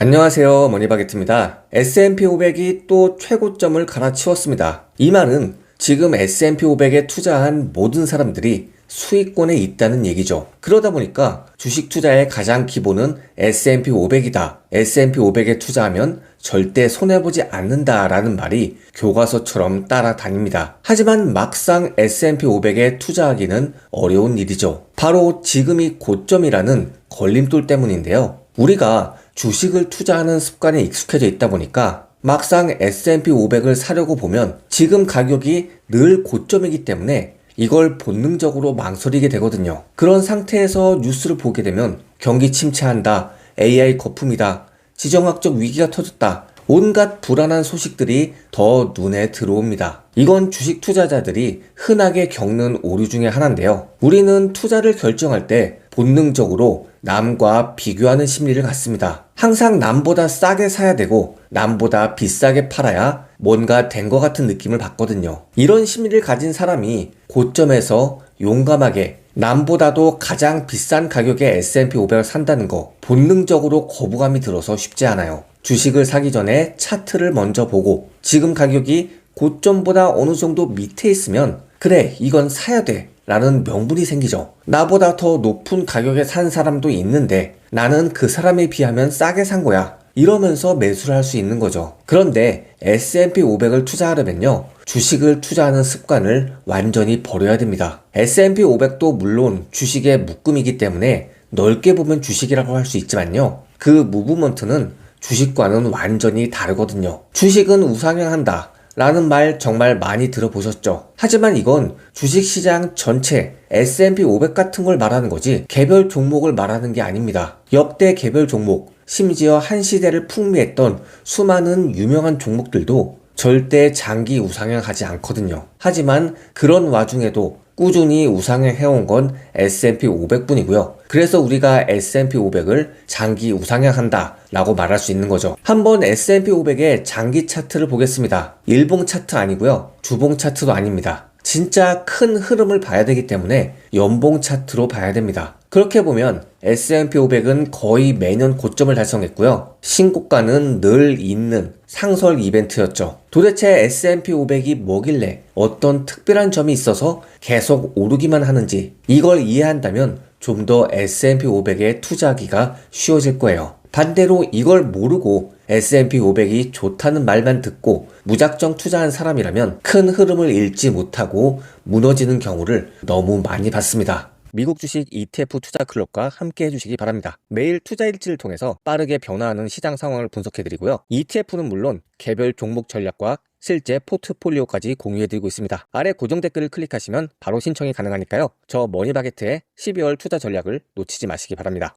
안녕하세요. 머니바게트입니다. S&P 500이 또 최고점을 갈아치웠습니다. 이 말은 지금 S&P 500에 투자한 모든 사람들이 수익권에 있다는 얘기죠. 그러다 보니까 주식 투자의 가장 기본은 S&P 500이다. S&P 500에 투자하면 절대 손해보지 않는다라는 말이 교과서처럼 따라다닙니다. 하지만 막상 S&P 500에 투자하기는 어려운 일이죠. 바로 지금이 고점이라는 걸림돌 때문인데요. 우리가 주식을 투자하는 습관에 익숙해져 있다 보니까 막상 S&P 500을 사려고 보면 지금 가격이 늘 고점이기 때문에 이걸 본능적으로 망설이게 되거든요. 그런 상태에서 뉴스를 보게 되면 경기 침체한다, AI 거품이다, 지정학적 위기가 터졌다, 온갖 불안한 소식들이 더 눈에 들어옵니다. 이건 주식 투자자들이 흔하게 겪는 오류 중에 하나인데요. 우리는 투자를 결정할 때 본능적으로 남과 비교하는 심리를 갖습니다. 항상 남보다 싸게 사야 되고 남보다 비싸게 팔아야 뭔가 된 것 같은 느낌을 받거든요. 이런 심리를 가진 사람이 고점에서 용감하게 남보다도 가장 비싼 가격에 S&P 500을 산다는 거 본능적으로 거부감이 들어서 쉽지 않아요. 주식을 사기 전에 차트를 먼저 보고 지금 가격이 고점보다 어느 정도 밑에 있으면 그래 이건 사야 돼 라는 명분이 생기죠. 나보다 더 높은 가격에 산 사람도 있는데 나는 그 사람에 비하면 싸게 산 거야. 이러면서 매수를 할 수 있는 거죠. 그런데 S&P 500을 투자하려면요. 주식을 투자하는 습관을 완전히 버려야 됩니다. S&P 500도 물론 주식의 묶음이기 때문에 넓게 보면 주식이라고 할 수 있지만요. 그 무브먼트는 주식과는 완전히 다르거든요. 주식은 우상향한다. 라는 말 정말 많이 들어보셨죠? 하지만 이건 주식시장 전체 S&P 500 같은 걸 말하는 거지 개별 종목을 말하는 게 아닙니다. 역대 개별 종목, 심지어 한 시대를 풍미했던 수많은 유명한 종목들도 절대 장기 우상향하지 않거든요. 하지만 그런 와중에도 꾸준히 우상향 해온 건 S&P 500뿐이고요. 그래서 우리가 S&P 500을 장기 우상향한다 라고 말할 수 있는 거죠. 한번 S&P 500의 장기 차트를 보겠습니다. 일봉 차트 아니고요. 주봉 차트도 아닙니다. 진짜 큰 흐름을 봐야 되기 때문에 연봉 차트로 봐야 됩니다. 그렇게 보면 S&P 500은 거의 매년 고점을 달성했고요. 신고가는 늘 있는 상설 이벤트였죠. 도대체 S&P 500이 뭐길래 어떤 특별한 점이 있어서 계속 오르기만 하는지 이걸 이해한다면 좀 더 S&P 500에 투자하기가 쉬워질 거예요. 반대로 이걸 모르고 S&P 500이 좋다는 말만 듣고 무작정 투자한 사람이라면 큰 흐름을 읽지 못하고 무너지는 경우를 너무 많이 봤습니다. 미국 주식 ETF 투자 클럽과 함께 해주시기 바랍니다. 매일 투자 일지를 통해서 빠르게 변화하는 시장 상황을 분석해드리고요. ETF는 물론 개별 종목 전략과 실제 포트폴리오까지 공유해드리고 있습니다. 아래 고정 댓글을 클릭하시면 바로 신청이 가능하니까요. 저 머니바게트의 12월 투자 전략을 놓치지 마시기 바랍니다.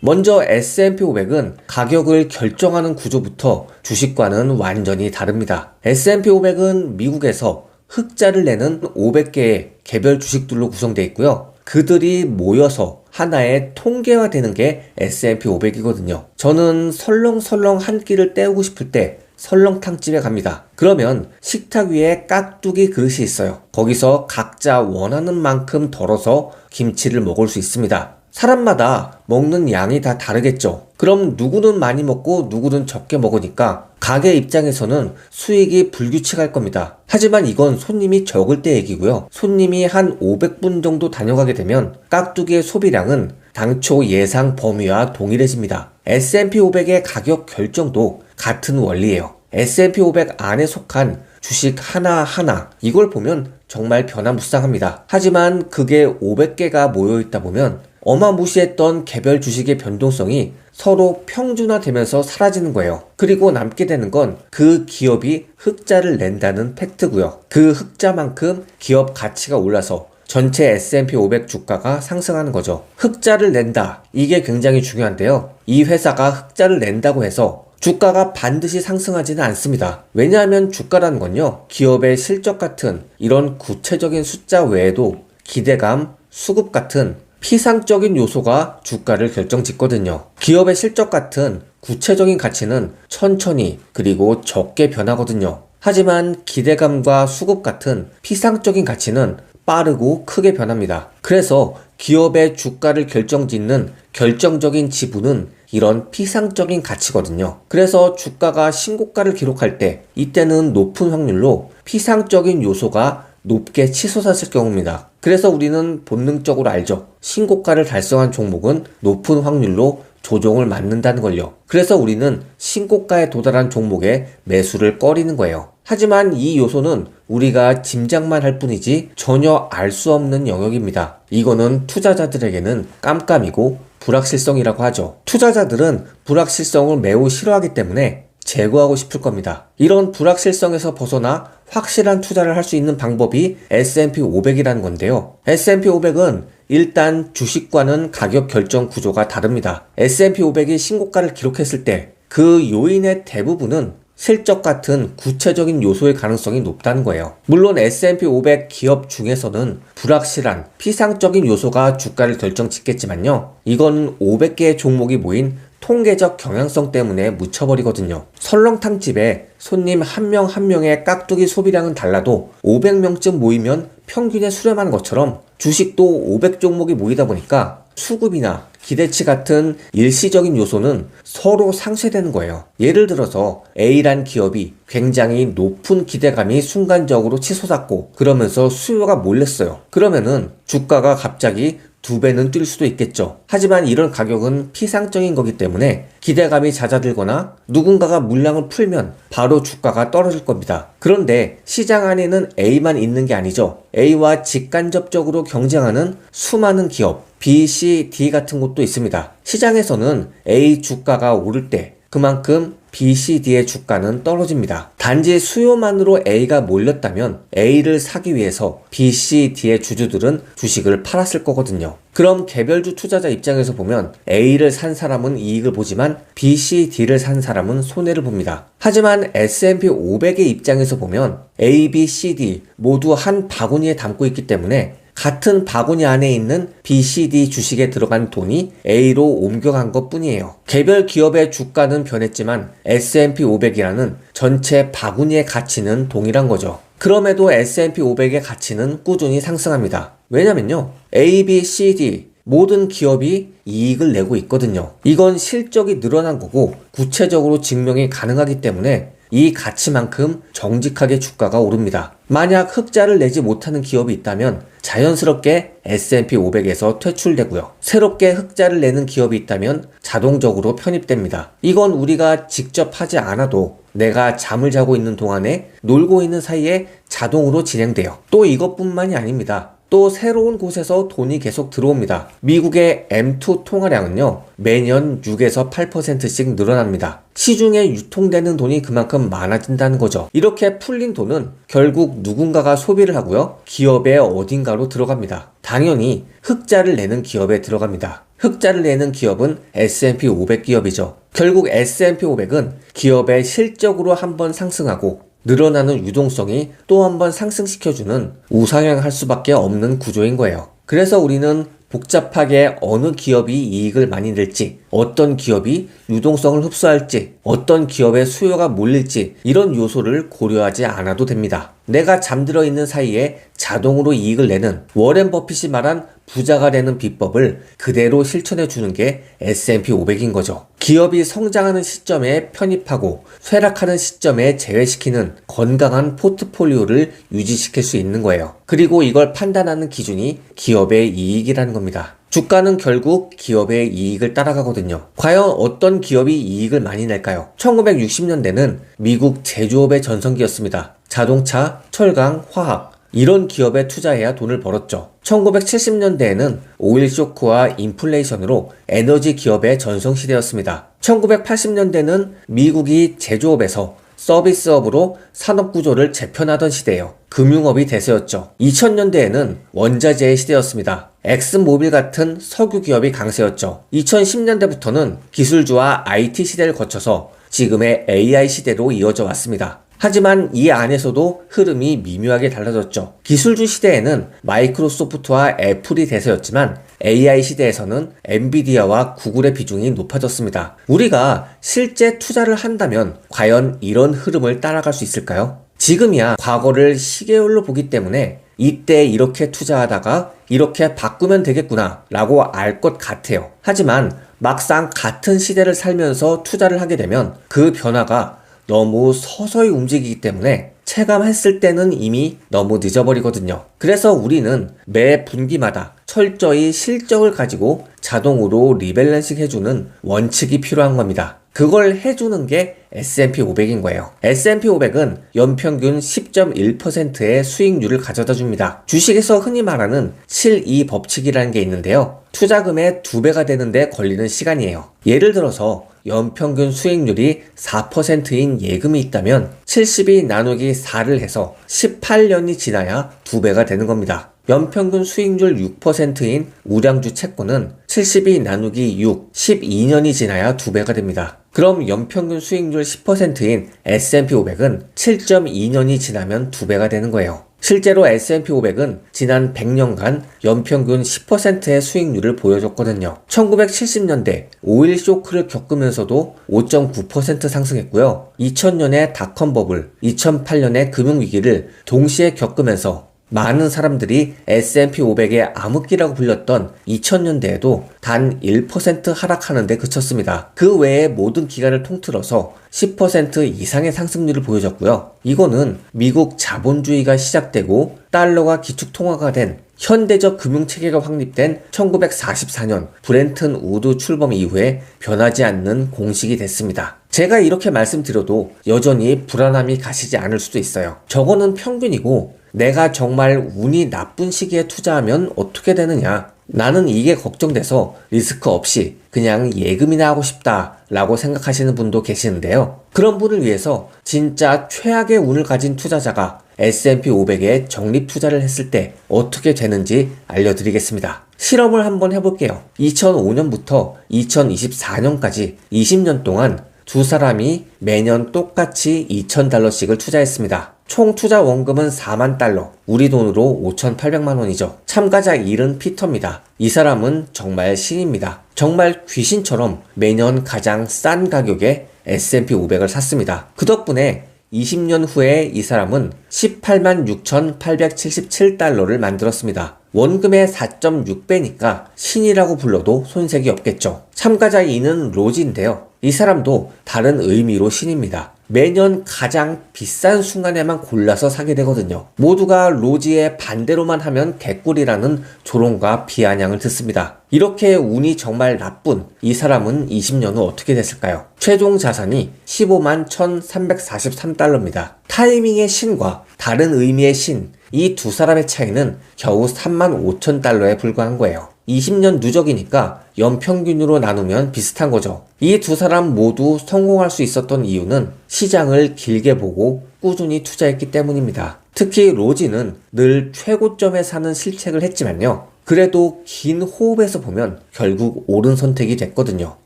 먼저 S&P 500은 가격을 결정하는 구조부터 주식과는 완전히 다릅니다. S&P 500은 미국에서 흑자를 내는 500개의 개별 주식들로 구성되어 있고요. 그들이 모여서 하나의 통계화되는 게 S&P 500이거든요. 저는 설렁설렁 한 끼를 때우고 싶을 때 설렁탕집에 갑니다. 그러면 식탁 위에 깍두기 그릇이 있어요. 거기서 각자 원하는 만큼 덜어서 김치를 먹을 수 있습니다. 사람마다 먹는 양이 다 다르겠죠. 그럼 누구는 많이 먹고 누구는 적게 먹으니까 가게 입장에서는 수익이 불규칙할 겁니다. 하지만 이건 손님이 적을 때 얘기고요. 손님이 한 500분 정도 다녀가게 되면 깍두기의 소비량은 당초 예상 범위와 동일해집니다. S&P 500의 가격 결정도 같은 원리예요. S&P 500 안에 속한 주식 하나하나 이걸 보면 정말 변화무쌍합니다. 하지만 그게 500개가 모여 있다 보면 어마무시했던 개별 주식의 변동성이 서로 평준화되면서 사라지는 거예요. 그리고 남게 되는 건 그 기업이 흑자를 낸다는 팩트고요. 그 흑자만큼 기업 가치가 올라서 전체 S&P 500 주가가 상승하는 거죠. 흑자를 낸다. 이게 굉장히 중요한데요. 이 회사가 흑자를 낸다고 해서 주가가 반드시 상승하지는 않습니다. 왜냐하면 주가라는 건요, 기업의 실적 같은 이런 구체적인 숫자 외에도 기대감, 수급 같은 피상적인 요소가 주가를 결정짓거든요. 기업의 실적 같은 구체적인 가치는 천천히 그리고 적게 변하거든요. 하지만 기대감과 수급 같은 피상적인 가치는 빠르고 크게 변합니다. 그래서 기업의 주가를 결정짓는 결정적인 지분은 이런 피상적인 가치거든요. 그래서 주가가 신고가를 기록할 때 이때는 높은 확률로 피상적인 요소가 높게 치솟았을 경우입니다. 그래서 우리는 본능적으로 알죠. 신고가를 달성한 종목은 높은 확률로 조정을 맞는다는 걸요. 그래서 우리는 신고가에 도달한 종목에 매수를 꺼리는 거예요. 하지만 이 요소는 우리가 짐작만 할 뿐이지 전혀 알 수 없는 영역입니다. 이거는 투자자들에게는 깜깜이고 불확실성이라고 하죠. 투자자들은 불확실성을 매우 싫어하기 때문에 제거하고 싶을 겁니다. 이런 불확실성에서 벗어나 확실한 투자를 할 수 있는 방법이 S&P 500이라는 건데요. S&P 500은 일단 주식과는 가격 결정 구조가 다릅니다. S&P 500이 신고가를 기록했을 때 그 요인의 대부분은 실적 같은 구체적인 요소의 가능성이 높다는 거예요. 물론 S&P 500 기업 중에서는 불확실한 피상적인 요소가 주가를 결정 짓겠지만요. 이건 500개의 종목이 모인 통계적 경향성 때문에 묻혀버리거든요. 설렁탕 집에 손님 한 명한 명의 깍두기 소비량은 달라도 500명쯤 모이면 평균에 수렴하는 것처럼 주식도 500종목이 모이다 보니까 수급이나 기대치 같은 일시적인 요소는 서로 상쇄되는 거예요. 예를 들어서 A란 기업이 굉장히 높은 기대감이 순간적으로 치솟았고 그러면서 수요가 몰렸어요. 그러면은 주가가 갑자기 두 배는 뛸 수도 있겠죠. 하지만 이런 가격은 피상적인 거기 때문에 기대감이 잦아들거나 누군가가 물량을 풀면 바로 주가가 떨어질 겁니다. 그런데 시장 안에는 A만 있는 게 아니죠. A와 직간접적으로 경쟁하는 수많은 기업, B, C, D 같은 곳도 있습니다. 시장에서는 A 주가가 오를 때 그만큼 B, C, D의 주가는 떨어집니다. 단지 수요만으로 A가 몰렸다면 A를 사기 위해서 B, C, D의 주주들은 주식을 팔았을 거거든요. 그럼 개별주 투자자 입장에서 보면 A를 산 사람은 이익을 보지만 B, C, D를 산 사람은 손해를 봅니다. 하지만 S&P 500의 입장에서 보면 A, B, C, D 모두 한 바구니에 담고 있기 때문에 같은 바구니 안에 있는 BCD 주식에 들어간 돈이 A로 옮겨간 것 뿐이에요. 개별 기업의 주가는 변했지만 S&P 500이라는 전체 바구니의 가치는 동일한 거죠. 그럼에도 S&P 500의 가치는 꾸준히 상승합니다. 왜냐면요. A, B, C, D 모든 기업이 이익을 내고 있거든요. 이건 실적이 늘어난 거고 구체적으로 증명이 가능하기 때문에 이 가치만큼 정직하게 주가가 오릅니다. 만약 흑자를 내지 못하는 기업이 있다면 자연스럽게 S&P 500에서 퇴출되고요. 새롭게 흑자를 내는 기업이 있다면 자동적으로 편입됩니다. 이건 우리가 직접 하지 않아도 내가 잠을 자고 있는 동안에 놀고 있는 사이에 자동으로 진행돼요. 또 이것뿐만이 아닙니다. 또 새로운 곳에서 돈이 계속 들어옵니다. 미국의 M2 통화량은요, 매년 6에서 8%씩 늘어납니다. 시중에 유통되는 돈이 그만큼 많아진다는 거죠. 이렇게 풀린 돈은 결국 누군가가 소비를 하고요, 기업의 어딘가로 들어갑니다. 당연히 흑자를 내는 기업에 들어갑니다. 흑자를 내는 기업은 S&P 500 기업이죠. 결국 S&P 500은 기업의 실적으로 한번 상승하고 늘어나는 유동성이 또 한 번 상승시켜주는 우상향할 수밖에 없는 구조인 거예요. 그래서 우리는 복잡하게 어느 기업이 이익을 많이 낼지, 어떤 기업이 유동성을 흡수할지, 어떤 기업의 수요가 몰릴지 이런 요소를 고려하지 않아도 됩니다. 내가 잠들어 있는 사이에 자동으로 이익을 내는 워렌 버핏이 말한 부자가 되는 비법을 그대로 실천해 주는 게 S&P 500인 거죠. 기업이 성장하는 시점에 편입하고 쇠락하는 시점에 제외시키는 건강한 포트폴리오를 유지시킬 수 있는 거예요. 그리고 이걸 판단하는 기준이 기업의 이익이라는 겁니다. 주가는 결국 기업의 이익을 따라가거든요. 과연 어떤 기업이 이익을 많이 낼까요? 1960년대는 미국 제조업의 전성기였습니다. 자동차, 철강, 화학, 이런 기업에 투자해야 돈을 벌었죠. 1970년대에는 오일 쇼크와 인플레이션으로 에너지 기업의 전성시대였습니다. 1980년대는 미국이 제조업에서 서비스업으로 산업 구조를 재편하던 시대예요. 금융업이 대세였죠. 2000년대에는 원자재의 시대였습니다. 엑스모빌 같은 석유 기업이 강세였죠. 2010년대부터는 기술주와 IT 시대를 거쳐서 지금의 AI 시대로 이어져 왔습니다. 하지만 이 안에서도 흐름이 미묘하게 달라졌죠. 기술주 시대에는 마이크로소프트와 애플이 대세였지만 AI 시대에서는 엔비디아와 구글의 비중이 높아졌습니다. 우리가 실제 투자를 한다면 과연 이런 흐름을 따라갈 수 있을까요? 지금이야 과거를 시계열로 보기 때문에 이때 이렇게 투자하다가 이렇게 바꾸면 되겠구나 라고 알 것 같아요. 하지만 막상 같은 시대를 살면서 투자를 하게 되면 그 변화가 너무 서서히 움직이기 때문에 체감했을 때는 이미 너무 늦어버리거든요. 그래서 우리는 매 분기마다 철저히 실적을 가지고 자동으로 리밸런싱 해주는 원칙이 필요한 겁니다. 그걸 해주는 게 S&P 500인 거예요. S&P 500은 연평균 10.1%의 수익률을 가져다 줍니다. 주식에서 흔히 말하는 7-2 법칙이라는 게 있는데요. 투자금의 두 배가 되는데 걸리는 시간이에요. 예를 들어서 연평균 수익률이 4%인 예금이 있다면 70이 나누기 4를 해서 18년이 지나야 두 배가 되는 겁니다. 연평균 수익률 6%인 우량주 채권은 70이 나누기 6, 12년이 지나야 두 배가 됩니다. 그럼 연평균 수익률 10%인 S&P 500은 7.2년이 지나면 두 배가 되는 거예요. 실제로 S&P 500은 지난 100년간 연평균 10%의 수익률을 보여줬거든요. 1970년대 오일 쇼크를 겪으면서도 5.9% 상승했고요. 2000년에 닷컴 버블, 2008년에 금융위기를 동시에 겪으면서 많은 사람들이 S&P 500의 암흑기라고 불렸던 2000년대에도 단 1% 하락하는데 그쳤습니다. 그 외의 모든 기간을 통틀어서 10% 이상의 상승률을 보여줬고요. 이거는 미국 자본주의가 시작되고 달러가 기축통화가 된 현대적 금융체계가 확립된 1944년 브렌튼 우드 출범 이후에 변하지 않는 공식이 됐습니다. 제가 이렇게 말씀드려도 여전히 불안함이 가시지 않을 수도 있어요. 저거는 평균이고 내가 정말 운이 나쁜 시기에 투자하면 어떻게 되느냐? 나는 이게 걱정돼서 리스크 없이 그냥 예금이나 하고 싶다 라고 생각하시는 분도 계시는데요. 그런 분을 위해서 진짜 최악의 운을 가진 투자자가 S&P 500에 적립 투자를 했을 때 어떻게 되는지 알려드리겠습니다. 실험을 한번 해볼게요. 2005년부터 2024년까지 20년 동안 두 사람이 매년 똑같이 2,000달러씩을 투자했습니다. 총 투자 원금은 4만 달러, 우리 돈으로 5,800만 원이죠. 참가자 일은 피터입니다. 이 사람은 정말 신입니다. 정말 귀신처럼 매년 가장 싼 가격에 S&P 500을 샀습니다. 그 덕분에 20년 후에 이 사람은 18만 6,877달러를 만들었습니다. 원금의 4.6배니까 신이라고 불러도 손색이 없겠죠. 참가자 2는 로지인데요. 이 사람도 다른 의미로 신입니다. 매년 가장 비싼 순간에만 골라서 사게 되거든요. 모두가 로지의 반대로만 하면 개꿀이라는 조롱과 비아냥을 듣습니다. 이렇게 운이 정말 나쁜 이 사람은 20년 후 어떻게 됐을까요? 최종 자산이 15만 1343달러입니다. 타이밍의 신과 다른 의미의 신, 이 두 사람의 차이는 겨우 3만 5천 달러에 불과한 거예요. 20년 누적이니까 연평균으로 나누면 비슷한 거죠. 이 두 사람 모두 성공할 수 있었던 이유는 시장을 길게 보고 꾸준히 투자했기 때문입니다. 특히 로지는 늘 최고점에 사는 실책을 했지만요. 그래도 긴 호흡에서 보면 결국 옳은 선택이 됐거든요.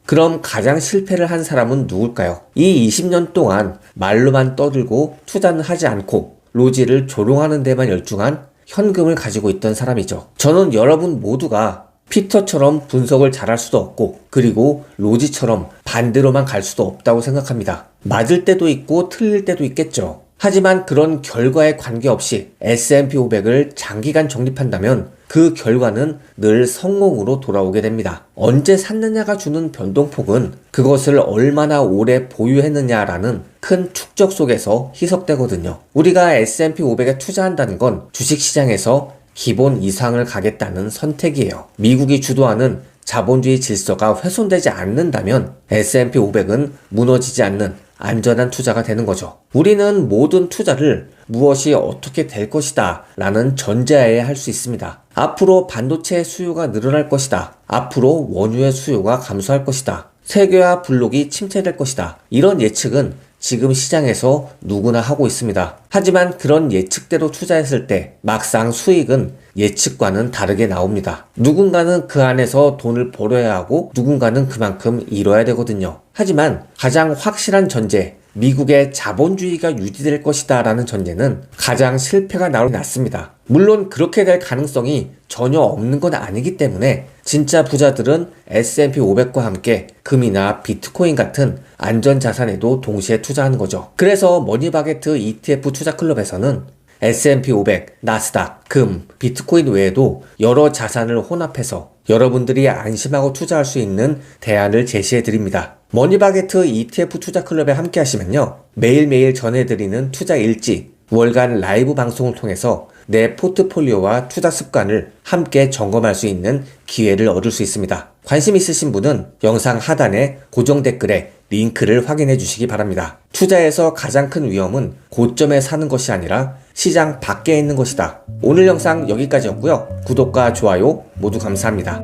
그럼 가장 실패를 한 사람은 누굴까요? 이 20년 동안 말로만 떠들고 투자는 하지 않고 로지를 조롱하는 데만 열중한 현금을 가지고 있던 사람이죠. 저는 여러분 모두가 피터처럼 분석을 잘할 수도 없고 그리고 로지처럼 반대로만 갈 수도 없다고 생각합니다. 맞을 때도 있고 틀릴 때도 있겠죠. 하지만 그런 결과에 관계없이 S&P 500을 장기간 적립한다면 그 결과는 늘 성공으로 돌아오게 됩니다. 언제 샀느냐가 주는 변동폭은 그것을 얼마나 오래 보유했느냐라는 큰 축적 속에서 희석되거든요. 우리가 S&P 500에 투자한다는 건 주식시장에서 기본 이상을 가겠다는 선택이에요. 미국이 주도하는 자본주의 질서가 훼손되지 않는다면 S&P 500은 무너지지 않는 안전한 투자가 되는 거죠. 우리는 모든 투자를 무엇이 어떻게 될 것이다 라는 전제하에 할 수 있습니다. 앞으로 반도체 수요가 늘어날 것이다. 앞으로 원유의 수요가 감소할 것이다. 세계화 블록이 침체될 것이다. 이런 예측은 지금 시장에서 누구나 하고 있습니다. 하지만 그런 예측대로 투자했을 때 막상 수익은 예측과는 다르게 나옵니다. 누군가는 그 안에서 돈을 벌어야 하고 누군가는 그만큼 잃어야 되거든요. 하지만 가장 확실한 전제, 미국의 자본주의가 유지될 것이다 라는 전제는 가장 실패가 나오게 났습니다. 물론 그렇게 될 가능성이 전혀 없는 건 아니기 때문에 진짜 부자들은 S&P 500과 함께 금이나 비트코인 같은 안전 자산에도 동시에 투자하는 거죠. 그래서 머니바게트 ETF 투자 클럽에서는 S&P 500, 나스닥, 금, 비트코인 외에도 여러 자산을 혼합해서 여러분들이 안심하고 투자할 수 있는 대안을 제시해 드립니다. 머니바게트 ETF 투자 클럽에 함께 하시면요. 매일매일 전해드리는 투자 일지, 월간 라이브 방송을 통해서 내 포트폴리오와 투자 습관을 함께 점검할 수 있는 기회를 얻을 수 있습니다. 관심 있으신 분은 영상 하단에 고정 댓글에 링크를 확인해 주시기 바랍니다. 투자에서 가장 큰 위험은 고점에 사는 것이 아니라 시장 밖에 있는 것이다. 오늘 영상 여기까지였고요. 구독과 좋아요 모두 감사합니다.